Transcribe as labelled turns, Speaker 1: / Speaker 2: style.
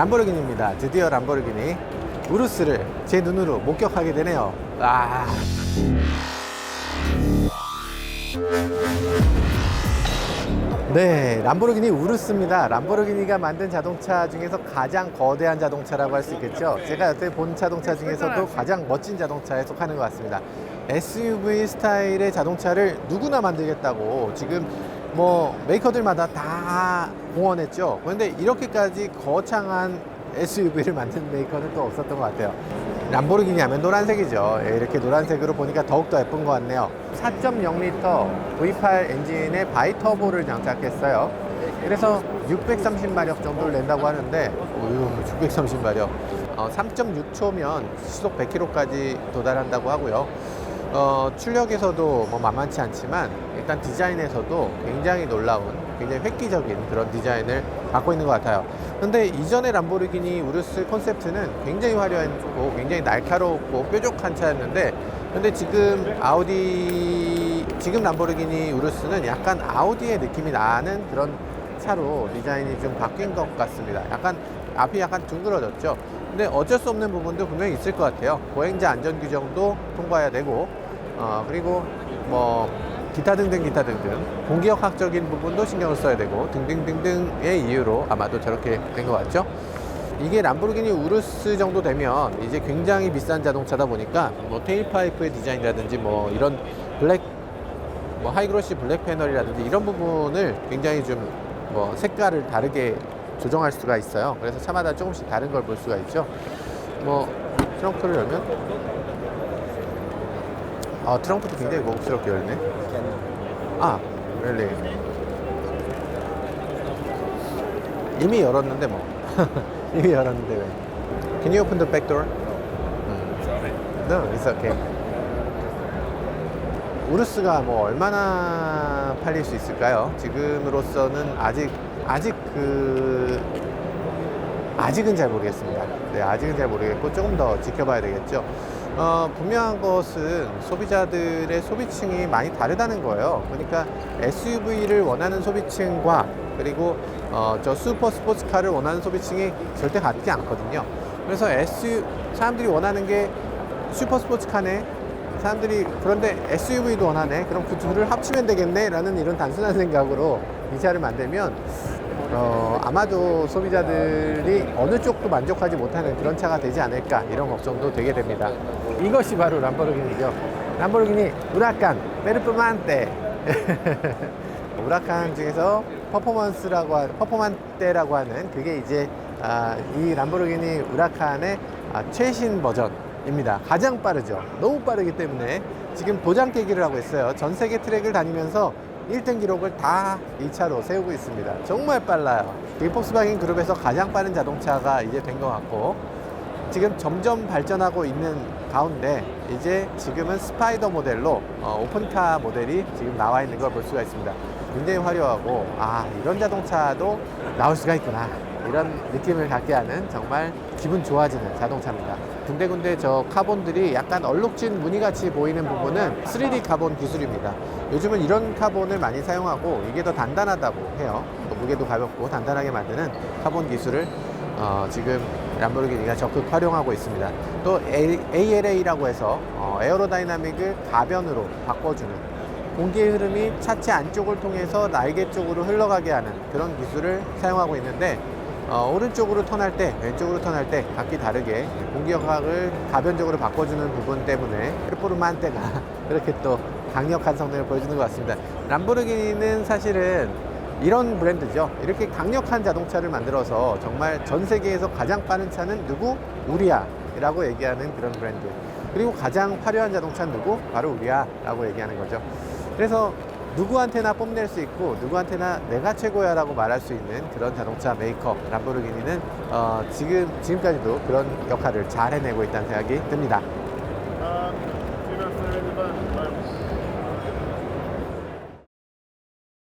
Speaker 1: 람보르기니입니다. 드디어 람보르기니 우루스를 제 눈으로 목격하게 되네요. 아. 네, 람보르기니 우루스입니다. 람보르기니가 만든 자동차 중에서 가장 거대한 자동차라고 할 수 있겠죠. 제가 여태 본 자동차 중에서도 가장 멋진 자동차에 속하는 것 같습니다. SUV 스타일의 자동차를 누구나 만들겠다고 지금 뭐 메이커들마다 다 공언했죠. 그런데 이렇게까지 거창한 SUV를 만든 메이커는 또 없었던 것 같아요. 람보르기니 하면 노란색이죠. 예, 이렇게 노란색으로 보니까 더욱더 예쁜 것 같네요. 4.0L V8 엔진에 바이터보를 장착했어요. 그래서 630마력 정도를 낸다고 하는데, 오유, 630마력. 어, 3.6초면 시속 100km까지 도달한다고 하고요. 어, 출력에서도 뭐 만만치 않지만 일단 디자인에서도 굉장히 놀라운 굉장히 획기적인 그런 디자인을 갖고 있는 것 같아요. 근데 이전의 람보르기니 우르스 콘셉트는 굉장히 화려했고 굉장히 날카롭고 뾰족한 차였는데 근데 지금 아우디 지금 람보르기니 우르스는 약간 아우디의 느낌이 나는 그런 차로 디자인이 좀 바뀐 것 같습니다. 약간 앞이 약간 둥그러졌죠. 근데 어쩔 수 없는 부분도 분명히 있을 것 같아요. 보행자 안전 규정도 통과해야 되고, 어, 그리고 뭐 기타 등등 기타 등등 공기역학적인 부분도 신경을 써야 되고 등등등등의 이유로 아마도 저렇게 된 것 같죠. 이게 람보르기니 우루스 정도 되면 이제 굉장히 비싼 자동차다 보니까 뭐 테일파이프의 디자인이라든지 뭐 이런 블랙 뭐 하이그로시 블랙 패널이라든지 이런 부분을 굉장히 좀 뭐 색깔을 다르게 조정할 수가 있어요. 그래서 차마다 조금씩 다른 걸 볼 수가 있죠. 뭐 트렁크를 열면 아 트렁크도 굉장히 고급스럽게 열네. 아, really? 이미 열었는데 뭐. 이미 열었는데 왜? Can you open the back door? 음. No, it's okay. 우르스가 뭐 얼마나 팔릴 수 있을까요? 지금으로서는 아직 아직 그 아직은 잘 모르겠습니다. 네, 아직은 잘 모르겠고 조금 더 지켜봐야 되겠죠. 어, 분명한 것은 소비자들의 소비층이 많이 다르다는 거예요. 그러니까 SUV를 원하는 소비층과 그리고 어, 저 슈퍼 스포츠카를 원하는 소비층이 절대 같지 않거든요. 그래서 SU 사람들이 원하는 게 슈퍼 스포츠카네. 사람들이 그런데 SUV도 원하네. 그럼 그 둘을 합치면 되겠네라는 이런 단순한 생각으로 이 차를 만들면 어, 아마도 소비자들이 어느 쪽도 만족하지 못하는 그런 차가 되지 않을까 이런 걱정도 되게 됩니다. 이것이 바로 람보르기니죠. 람보르기니 우라칸 페르프만테 우라칸 중에서 퍼포먼스라고 하, 퍼포만테라고 하는 그게 이제 아, 이 람보르기니 우라칸의 아, 최신 버전입니다. 가장 빠르죠. 너무 빠르기 때문에 지금 도장 깨기를 하고 있어요. 전 세계 트랙을 다니면서 1등 기록을 다이 차로 세우고 있습니다. 정말 빨라요. 이 폭스바겐 그룹에서 가장 빠른 자동차가 이제 된 것 같고 지금 점점 발전하고 있는 가운데 이제 지금은 스파이더 모델로 어, 오픈카 모델이 지금 나와 있는 걸 볼 수가 있습니다. 굉장히 화려하고 아 이런 자동차도 나올 수가 있구나 이런 느낌을 갖게 하는 정말 기분 좋아지는 자동차입니다. 군데군데 저 카본들이 약간 얼룩진 무늬같이 보이는 부분은 3D 카본 기술입니다. 요즘은 이런 카본을 많이 사용하고 이게 더 단단하다고 해요. 또 무게도 가볍고 단단하게 만드는 카본 기술을 어, 지금 람보르기니가 적극 활용하고 있습니다. 또 ALA라고 해서 어, 에어로다이나믹을 가변으로 바꿔주는 공기의 흐름이 차체 안쪽을 통해서 날개 쪽으로 흘러가게 하는 그런 기술을 사용하고 있는데 어, 오른쪽으로 턴할 때, 왼쪽으로 턴할 때 각기 다르게 공기역학을 가변적으로 바꿔주는 부분 때문에 페르포르만테가 그렇게 또 강력한 성능을 보여주는 것 같습니다. 람보르기니는 사실은 이런 브랜드죠. 이렇게 강력한 자동차를 만들어서 정말 전 세계에서 가장 빠른 차는 누구? 우리야 라고 얘기하는 그런 브랜드. 그리고 가장 화려한 자동차는 누구? 바로 우리야 라고 얘기하는 거죠. 그래서 누구한테나 뽐낼 수 있고 누구한테나 내가 최고야 라고 말할 수 있는 그런 자동차 메이커 람보르기니는 어, 지금, 지금까지도 그런 역할을 잘 해내고 있다는 생각이 듭니다.